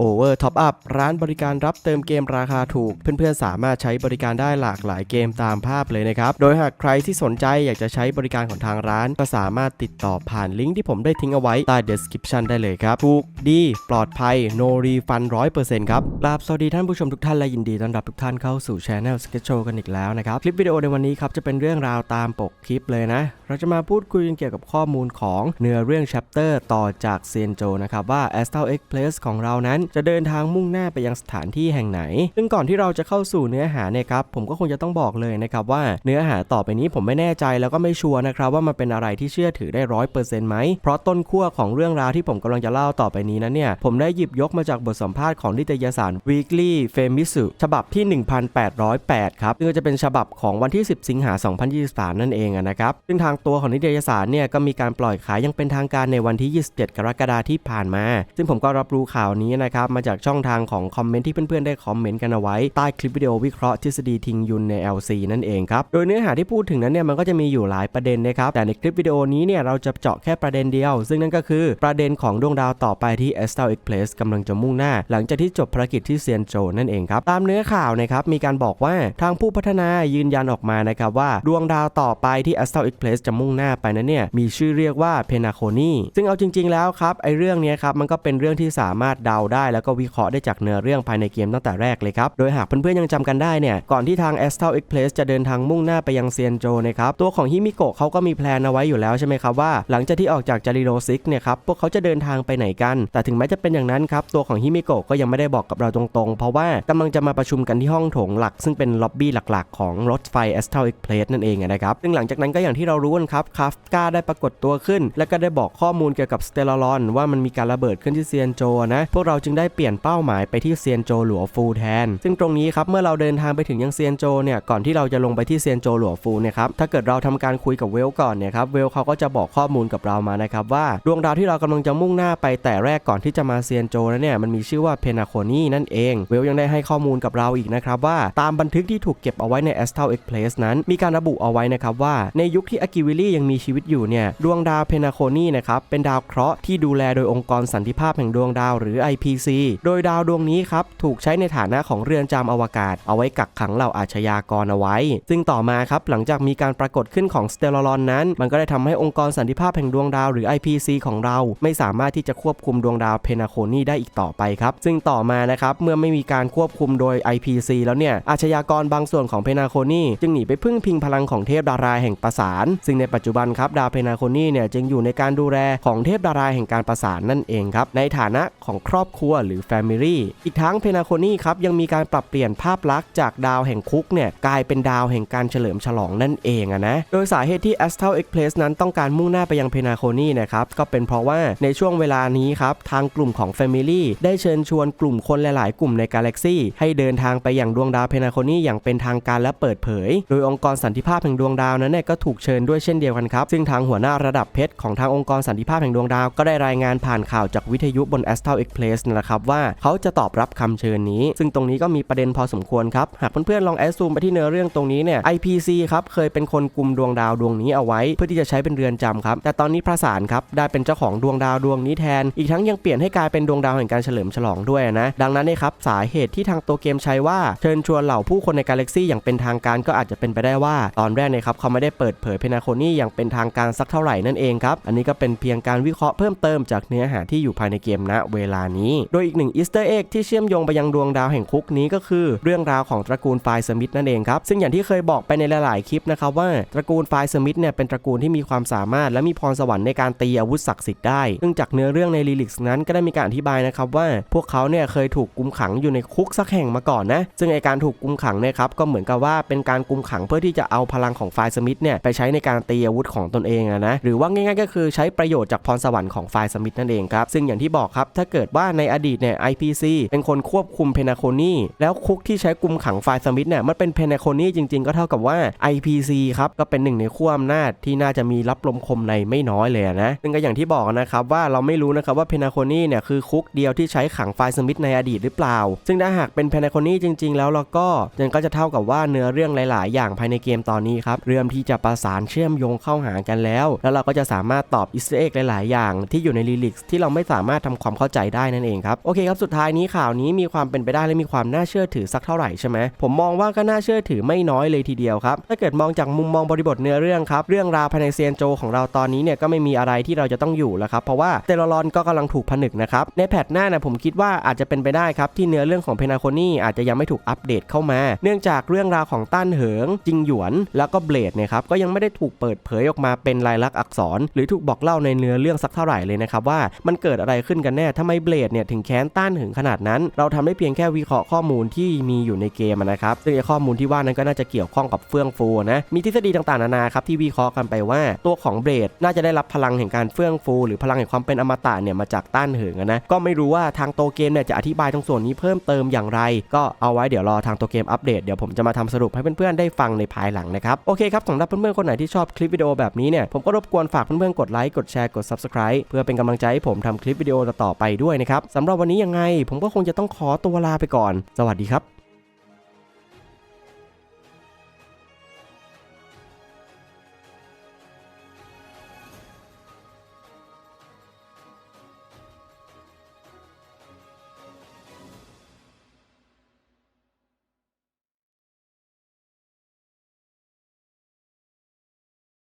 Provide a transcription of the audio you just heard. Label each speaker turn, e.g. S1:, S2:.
S1: Over Top Up ร้านบริการรับเติมเกมราคาถูก เพื่อนๆ สามารถใช้บริการได้หลากหลายเกมตามภาพเลยนะครับ โดยหากใครที่สนใจอยากจะใช้บริการของทางร้าน ก็สามารถติดต่อผ่านลิงก์ที่ผมได้ทิ้งเอาไว้ใต้ description ได้เลยครับ ถูกดีปลอดภัย no refund 100%ครับกราบสวัสดีท่านผู้ชมทุกท่านและยินดีต้อนรับทุกท่านเข้าสู่ Channel Sketch Show กันอีกแล้วนะครับ คลิปวิดีโอในวันนี้ครับจะเป็นเรื่องราวตามปกคลิปเลยนะ เราจะมาพูดคุยกันเกี่ยวกับข้อมูลของเนื้อเรื่อง chapter ต่อจากเซียนโจนะครับว่า Astral Express ของเรานั้นจะเดินทางมุ่งหน้าไปยังสถานที่แห่งไหน ซึ่งก่อนที่เราจะเข้าสู่เนื้อหาเนี่ยครับผมก็คงจะต้องบอกเลยนะครับว่าเนื้อหาต่อไปนี้ผมไม่แน่ใจแล้วก็ไม่ชัวร์นะครับว่ามันเป็นอะไรที่เชื่อถือได้ร้อยเปอร์เซ็นต์ไหมเพราะต้นขั้วของเรื่องราวที่ผมกำลังจะเล่าต่อไปนี้นั้นเนี่ยผมได้หยิบยกมาจากบทสัมภาษณ์ของนิตยสาร Weekly Femisu ฉบับที่ 1808 ครับซึ่งจะเป็นฉบับของวันที่ 10 สิงหา 2023 นั่นเองนะครับซึ่งทางตัวของนิตยสารเนี่ยก็มีการปล่อยขายยังเป็นทางการในวันที่ 27 กรกฎาคมที่ผ่านมา ซึ่งผมก็รับรู้ข่าวนี้นะครับมาจากช่องทางของคอมเมนต์ที่เพื่อนๆได้คอมเมนต์กันเอาไว้ใต้คลิปวิดีโอวิเคราะห์ทฤษฎีทิงยุนใน LC นั่นเองครับโดยเนื้อหาที่พูดถึงนั้นเนี่ยมันก็จะมีอยู่หลายประเด็นนะครับแต่ในคลิปวิดีโอนี้เนี่ยเราจะเจาะแค่ประเด็นเดียว ซึ่งนั่นก็คือประเด็นของดวงดาวต่อไปที่ Astral Express กำลังจะมุ่งหน้า หลังจากที่จบภารกิจที่เซียนโจนั่นเองครับตามเนื้อข่าวนะครับมีการบอกว่าทางผู้พัฒนายืนยันออกมานะครับว่าดวงดาวต่อไปที่ Astral Express จะมุ่งหน้าไปนั้นเนี่ยมีชื่อเรียกว่าเพนาโคนีซึ่งเอาจริง ๆแล้วครับไอเรื่องนี้ครับมันก็เป็นเรื่องที่สามารถเดาได้ได้แล้วก็วิเคราะห์ได้จากเนื้อเรื่องภายในเกมตั้งแต่แรกเลยครับ โดยหากเพื่อนๆยังจำกันได้เนี่ยก่อนที่ทาง Astral Express จะเดินทางมุ่งหน้าไปยังเซียนโจนะครับตัวของฮิมิโกะเขาก็มีแพลนเอาไว้อยู่แล้วใช่ไหมครับว่า หลังจากที่ออกจากจาริโรซิกเนี่ยครับพวกเขาจะเดินทางไปไหนกัน แต่ถึงแม้จะเป็นอย่างนั้นครับตัวของฮิมิโกะก็ยังไม่ได้บอกกับเราตรงๆ เพราะว่ากำลังจะมาประชุมกันที่ห้องโถงหลัก ซึ่งเป็นล็อบบี้หลักๆ ของรถไฟ Astral Express นั่นเองนะครับซึ่งหลังจากนั้นก็อย่างที่เรารู้กันครับคาฟกาได้ปรากฏตัวขึ้น และก็ได้บอกข้อมูลเกี่ยวกับสเตลลอนว่ามันมีการระเบิดขึ้นที่เซียนโจนะพวกเราจึงได้เปลี่ยนเป้าหมายไปที่เซียนโจหลัวฟูแทน ซึ่งตรงนี้ครับเมื่อเราเดินทางไปถึงยังเซียนโจเนี่ยก่อนที่เราจะลงไปที่เซียนโจหลัวฟูเนี่ยครับถ้าเกิดเราทำการคุยกับเวลก่อนเนี่ยครับเวลเขาก็จะบอกข้อมูลกับเรามานะครับว่าดวงดาวที่เรากำลังจะมุ่งหน้าไปแต่แรกก่อนที่จะมาเซียนโจนั้นเนี่ยมันมีชื่อว่าเพนาโคนีนั่นเอง เวลยังได้ให้ข้อมูลกับเราอีกนะครับว่าตามบันทึกที่ถูกเก็บเอาไว้ใน Astral Express นั้น มีการระบุเอาไว้นะครับว่าในยุคที่อากิวิลี่ยังมีชีวิตอยู่เนี่ยดวงดาวเพนาโคนีนะครับเป็นดาวเคราะห์ที่ดูแลโดยองค์กรสันติภาพแห่งดวงดาวหรือ IPC โดยดาวดวงนี้ครับถูกใช้ในฐานะของเรือนจำอวกาศ เอาไว้กักขังเหล่าอาชญากรเอาไว้ ซึ่งต่อมาครับหลังจากมีการปรากฏขึ้นของสเตลลอนนั้น มันก็ได้ทำให้องค์กรสันติภาพแห่งดวงดาวหรือ IPC ของเรา ไม่สามารถที่จะควบคุมดวงดาวเพนาโคนีได้อีกต่อไปครับ ซึ่งต่อมานะครับเมื่อไม่มีการควบคุมโดย IPC แล้วเนี่ยอาชญากรบางส่วนของเพนาโคนีจึงหนีไปพึ่งพิงพลังของเทพดาราแห่งประสาน ซึ่งในปัจจุบันครับดาวเพนาโคนีเนี่ยจึงอยู่ในการดูแลของเทพดาราแห่งการประสานนั่นเองครับในฐานะของครอบครัวหรือ Family อีกทั้งเพนาโคนี่ครับยังมีการปรับเปลี่ยนภาพลักษณ์จากดาวแห่งคุกเนี่ยกลายเป็นดาวแห่งการเฉลิมฉลองนั่นเองอะนะโดยสาเหตุที่ Astral Express นั้นต้องการมุ่งหน้าไปยังเพนาโคนี่นะครับก็เป็นเพราะว่าในช่วงเวลานี้ครับทางกลุ่มของ Family ได้เชิญชวนกลุ่มคนหลาย ๆ กลุ่มในกาแล็กซี่ให้เดินทางไปยังดวงดาวเพนาโคนี่อย่างเป็นทางการและเปิดเผย โดยองค์กรสันติภาพแห่งดวงดาวนั้นเนี่ยก็ถูกเชิญด้วยเช่นเดียวกันครับซึ่งทางหัวหน้าระดับเพชรของทางองค์กรสันติภาพแห่งดวงดาว ก็ได้รายงานผ่านข่าวจากวิทยุบน Astral Express นะครับว่าเขาจะตอบรับคำเชิญนี้ ซึ่งตรงนี้ก็มีประเด็นพอสมควรครับ หากเพื่อนๆลองแอดซูมไปที่เนื้อเรื่องตรงนี้เนี่ย IPC ครับเคยเป็นคนกลุ่มดวงดาวดวงนี้เอาไว้ เพื่อที่จะใช้เป็นเรือนจำครับ แต่ตอนนี้ประสานครับได้เป็นเจ้าของดวงดาวดวงนี้แทน อีกทั้งยังเปลี่ยนให้กลายเป็นดวงดาวแห่งการเฉลิมฉลองด้วยนะ ดังนั้นเนี่ยครับสาเหตุที่ทางตัวเกมใช้ว่าเชิญชวนเหล่าผู้คนในกาแล็กซี่อย่างเป็นทางการก็อาจจะเป็นไปได้ว่าตอนแรกเนี่ยครับเขาไม่ได้เปิดเผยเพนาโคนี่อย่างเป็นทางการสักเท่าไหร่นั่นเองครับอันนี้ก็เป็นเพียงการวิเคราะห์เพิ่มเติมจากเนื้อหาที่อยู่ภายในเกมณเวลานี้โดยอีกหนึ่งอีสเตอร์เอ็กที่เชื่อมโยงไปยังดวงดาวแห่งคุกนี้ก็คือเรื่องราวของตระกูลไฟสมิธนั่นเองครับ ซึ่งอย่างที่เคยบอกไปในหลาย ๆ คลิปนะครับว่าตระกูลไฟสมิธเนี่ยเป็นตระกูลที่มีความสามารถ และมีพรสวรรค์ในการตีอาวุธศักดิ์สิทธิ์ได้ซึ่งจากเนื้อเรื่องในลีลิกส์นั้นก็ได้มีการอธิบายนะครับว่า พวกเขาเนี่ยเคยถูกกุมขังอยู่ในคุกสักแห่งมาก่อนนะซึ่งไอการถูกกุมขังเนี่ยครับก็เหมือนกับว่าเป็นการกุมขังเพื่อที่จะเอาพลังของไฟสมิธเนี่ยไปใช้ในการตีอาวุธของตนเองนะหรือว่าง่าย ๆ ก็คือใช้ประโยชน์จากพรสวรรค์ของไฟสมิธนั่นเองครับซึ่งอย่างที่บอกครับถ้าเกิดว่าในออดีตเนี่ย IPC เป็นคนควบคุมเพนาโคนีแล้วคุกที่ใช้กุมขังไฟสมิธเนี่ยมันเป็นเพนาโคนีจริง ๆ ก็เท่ากับว่า IPC ครับก็เป็นหนึ่งในขั้วอำนาจที่น่าจะมีรับลมคมในไม่น้อยเลยนะซึ่งก็อย่างที่บอกนะครับว่าเราไม่รู้นะครับว่าเพนาโคนีเนี่ยคือคุกเดียวที่ใช้ขังไฟสมิธในอดีตหรือเปล่า ซึ่งถ้าหากเป็นเพนาโคนีจริง ๆ แล้วเราก็ยังก็จะเท่ากับว่าเนื้อเรื่องหลาย ๆ อย่างภายในเกมตอนนี้ครับเริ่มที่จะประสานเชื่อมโยงเข้าหากันแล้ว แล้วเราก็จะสามารถตอบอิสเอ็กหลาย ๆ อย่างที่อยู่ในลีลิกที่เราไม่สามารถทำความเข้าใจได้นั่นเองครับโอเคครับสุดท้ายนี้ข่าวนี้มีความเป็นไปได้และมีความน่าเชื่อถือสักเท่าไหร่ใช่ไหมผมมองว่าก็น่าเชื่อถือไม่น้อยเลยทีเดียวครับถ้าเกิดมองจากมุมมองบริบทเนื้อเรื่องครับเรื่องราวภายในเซียนโจของเราตอนนี้เนี่ยก็ไม่มีอะไรที่เราจะต้องอยู่แล้วครับเพราะว่าเตลรอนก็กำลังถูกผนึกนะครับในแพทหน้านะผมคิดว่าอาจจะเป็นไปได้ครับที่เนื้อเรื่องของเพนาโคนี่อาจจะยังไม่ถูกอัปเดตเข้ามา เนื่องจากเรื่องราวของต้านเหิง จิงหยวน แล้วก็เบลดเนี่ยครับก็ยังไม่ได้ถูกเปิดเผยออกมาเป็นลายลักษณ์อักษร หรือถูกบอกเล่าในเนื้อเรื่องสักเท่าไหร่เลยนะครับว่ามันเกิดอะไรขึ้นกันแน่ทำไมเบลดเนี่ยถึงแค้นต้านเหิงขนาดนั้น เราทำได้เพียงแค่วิเคราะห์ข้อมูลที่มีอยู่ในเกมนะครับซึ่งข้อมูลที่ว่านั้นก็น่าจะเกี่ยวข้องกับเฟื่องฟูนะมีทฤษฎีต่างๆนานาครับที่วิเคราะห์กันไปว่าตัวของเบลดน่าจะได้รับพลังแห่งการเฟื่องฟู หรือพลังแห่งความเป็นอมตะเนี่ยมาจากต้านหิงนะก็ไม่รู้ว่าทางโตเกมเนี่ยจะอธิบายตรงส่วนนี้เพิ่มเติมอย่างไร ก็เอาไว้เดี๋ยวรอทางโตเกมอัปเดตเดี๋ยวผมจะมาทำสรุปให้เพื่อนๆได้ฟังในภายหลังนะครับโอเคครับสำหรับเพื่อนๆคนไหนที่ชอบคลิปวิดีโอแบบนี้เนี่ยผมก็รบกวนฝากเพื่อนๆกดไลค์กดแชร์กด subscribe เพื่อเป็นกำลังใจให้ผมทำคลิปวิดีโอต่อไปด้วยนะครับสำหรับวันนี้ยังไง ผมก็คงจะต้องขอตัวลาไปก่อน สวัสดีครับ